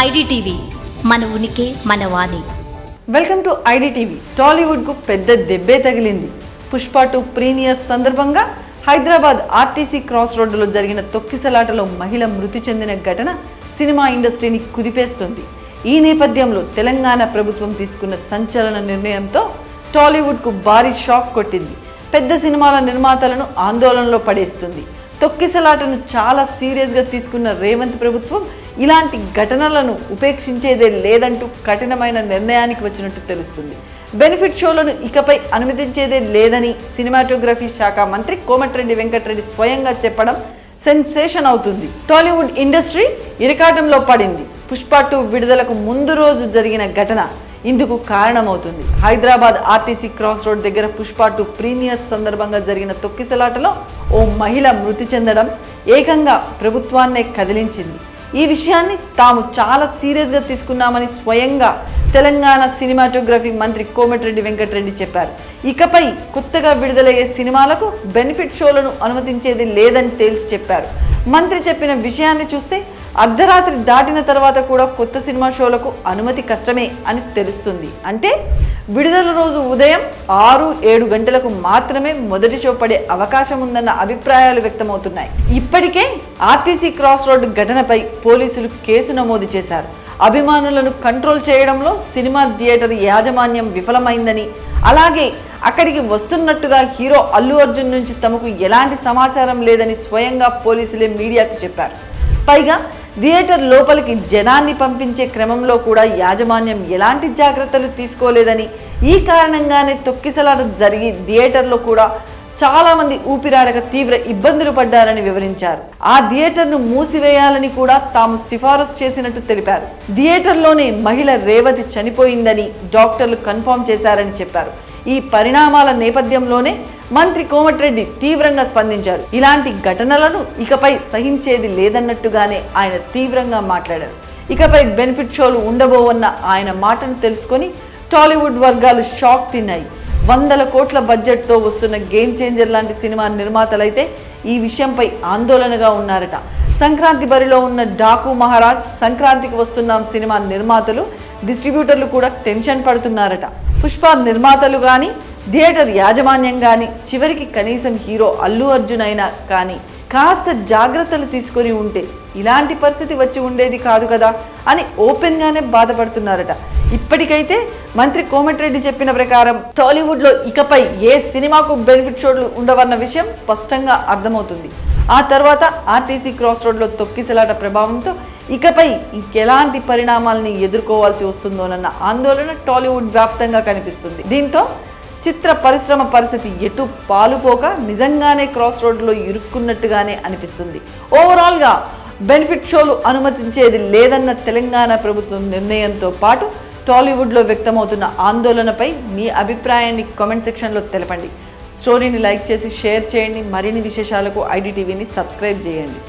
IDTV మన ఉనికి మన వాణి. Welcome to IDTV. టాలీవుడ్కు పెద్ద దెబ్బే తగిలింది. పుష్ప టు ప్రీమియర్ సందర్భంగా హైదరాబాద్ ఆర్టీసీ క్రాస్ రోడ్డులో జరిగిన తొక్కిసలాటలో మహిళ మృతి చెందిన ఘటన సినిమా ఇండస్ట్రీని కుదిపేస్తుంది. ఈ నేపథ్యంలో తెలంగాణ ప్రభుత్వం తీసుకున్న సంచలన నిర్ణయంతో టాలీవుడ్కు భారీ షాక్ కొట్టింది. పెద్ద సినిమాల నిర్మాతలను ఆందోళనలో పడేస్తుంది. తొక్కిసలాటను చాలా సీరియస్గా తీసుకున్న రేవంత్ ప్రభుత్వం ఇలాంటి ఘటనలను ఉపేక్షించేదే లేదంటూ కఠినమైన నిర్ణయానికి వచ్చినట్టు తెలుస్తుంది. బెనిఫిట్ షోలను ఇకపై అనుమతించేదే లేదని సినిమాటోగ్రఫీ శాఖ మంత్రి కోమటిరెడ్డి వెంకటరెడ్డి స్వయంగా చెప్పడం సెన్సేషన్ అవుతుంది. టాలీవుడ్ ఇండస్ట్రీ ఇరకాటంలో పడింది. పుష్ప టూ విడుదలకు ముందు రోజు జరిగిన ఘటన ఇందుకు కారణమవుతుంది. హైదరాబాద్ ఆర్టీసీ క్రాస్ రోడ్ దగ్గర పుష్ప టు ప్రీమియర్ సందర్భంగా జరిగిన తొక్కిసలాటలో ఓ మహిళ మృతి చెందడం ఏకంగా ప్రభుత్వాన్నే కదిలించింది. ఈ విషయాన్ని తాము చాలా సీరియస్గా తీసుకున్నామని స్వయంగా తెలంగాణ సినిమాటోగ్రఫీ మంత్రి కోమటిరెడ్డి వెంకటరెడ్డి చెప్పారు. ఇకపై కొత్తగా విడుదలయ్యే సినిమాలకు బెనిఫిట్ షోలను అనుమతించేది లేదని తేల్చి చెప్పారు. మంత్రి చెప్పిన విషయాన్ని చూస్తే అర్ధరాత్రి దాటిన తర్వాత కూడా కొత్త సినిమా షోలకు అనుమతి కష్టమే అని తెలుస్తుంది. అంటే విడుదల రోజు ఉదయం ఆరు ఏడు గంటలకు మాత్రమే మొదటి షో పడే అవకాశం ఉందన్న అభిప్రాయాలు వ్యక్తమవుతున్నాయి. ఇప్పటికే ఆర్టీసీ క్రాస్ రోడ్డు ఘటనపై పోలీసులు కేసు నమోదు చేశారు. అభిమానులను కంట్రోల్ చేయడంలో సినిమా థియేటర్ యాజమాన్యం విఫలమైందని అలాగే అక్కడికి వస్తున్నట్టుగా హీరో అల్లు అర్జున్ నుంచి తమకు ఎలాంటి సమాచారం లేదని స్వయంగా పోలీసులే మీడియాకు చెప్పారు. పైగా థియేటర్ లోపలికి జనాన్ని పంపించే క్రమంలో కూడా యాజమాన్యం ఎలాంటి జాగ్రత్తలు తీసుకోలేదని ఈ కారణంగానే తొక్కిసలాట జరిగి థియేటర్లో కూడా చాలామంది ఊపిరాడక తీవ్ర ఇబ్బందులు పడ్డారని వివరించారు. ఆ థియేటర్ను మూసివేయాలని కూడా తాము సిఫారసు చేసినట్టు తెలిపారు. థియేటర్లోనే మహిళ రేవతి చనిపోయిందని డాక్టర్లు కన్ఫర్మ్ చేశారని చెప్పారు. ఈ పరిణామాల నేపథ్యంలోనే మంత్రి కోమటిరెడ్డి తీవ్రంగా స్పందించారు. ఇలాంటి ఘటనలను ఇకపై సహించేది లేదన్నట్టుగానే ఆయన తీవ్రంగా మాట్లాడారు. ఇకపై బెనిఫిట్ షోలు ఉండబోవన్న ఆయన మాటను తెలుసుకొని టాలీవుడ్ వర్గాలు షాక్ తిన్నాయి. వందల కోట్ల బడ్జెట్తో వస్తున్న గేమ్ చేంజర్ లాంటి సినిమా నిర్మాతలైతే ఈ విషయంపై ఆందోళనగా ఉన్నారట. సంక్రాంతి బరిలో ఉన్న డాకు మహారాజ్ సంక్రాంతికి వస్తున్నాం సినిమా నిర్మాతలు డిస్ట్రిబ్యూటర్లు కూడా టెన్షన్ పడుతున్నారట. పుష్ప నిర్మాతలు కానీ థియేటర్ యాజమాన్యం కానీ చివరికి కనీసం హీరో అల్లు అర్జున్ అయినా కానీ కాస్త జాగ్రత్తలు తీసుకొని ఉంటే ఇలాంటి పరిస్థితి వచ్చి ఉండేది కాదు కదా అని ఓపెన్గానే బాధపడుతున్నారట. ఇప్పటికైతే మంత్రి కోమటిరెడ్డి చెప్పిన ప్రకారం టాలీవుడ్లో ఇకపై ఏ సినిమాకు బెనిఫిట్ షోట్లు ఉండవన్న విషయం స్పష్టంగా అర్థమవుతుంది. ఆ తర్వాత ఆర్టీసీ క్రాస్ రోడ్లో తొక్కిసలాట ప్రభావంతో ఇకపై ఇంకెలాంటి పరిణామాలని ఎదుర్కోవాల్సి వస్తుందోనన్న ఆందోళన టాలీవుడ్ వ్యాప్తంగా కనిపిస్తుంది. దీంతో చిత్ర పరిశ్రమ పరిస్థితి ఎటు పాలుపోక నిజంగానే క్రాస్ రోడ్లో ఇరుక్కున్నట్టుగానే అనిపిస్తుంది. ఓవరాల్గా బెనిఫిట్ షోలు అనుమతించేది లేదన్న తెలంగాణ ప్రభుత్వం నిర్ణయంతో పాటు టాలీవుడ్లో వ్యక్తమవుతున్న ఆందోళనపై మీ అభిప్రాయాన్ని కామెంట్ సెక్షన్లో తెలపండి. స్టోరీని లైక్ చేసి షేర్ చేయండి. మరిన్ని విశేషాలకు ఐడిటీవీని సబ్స్క్రైబ్ చేయండి.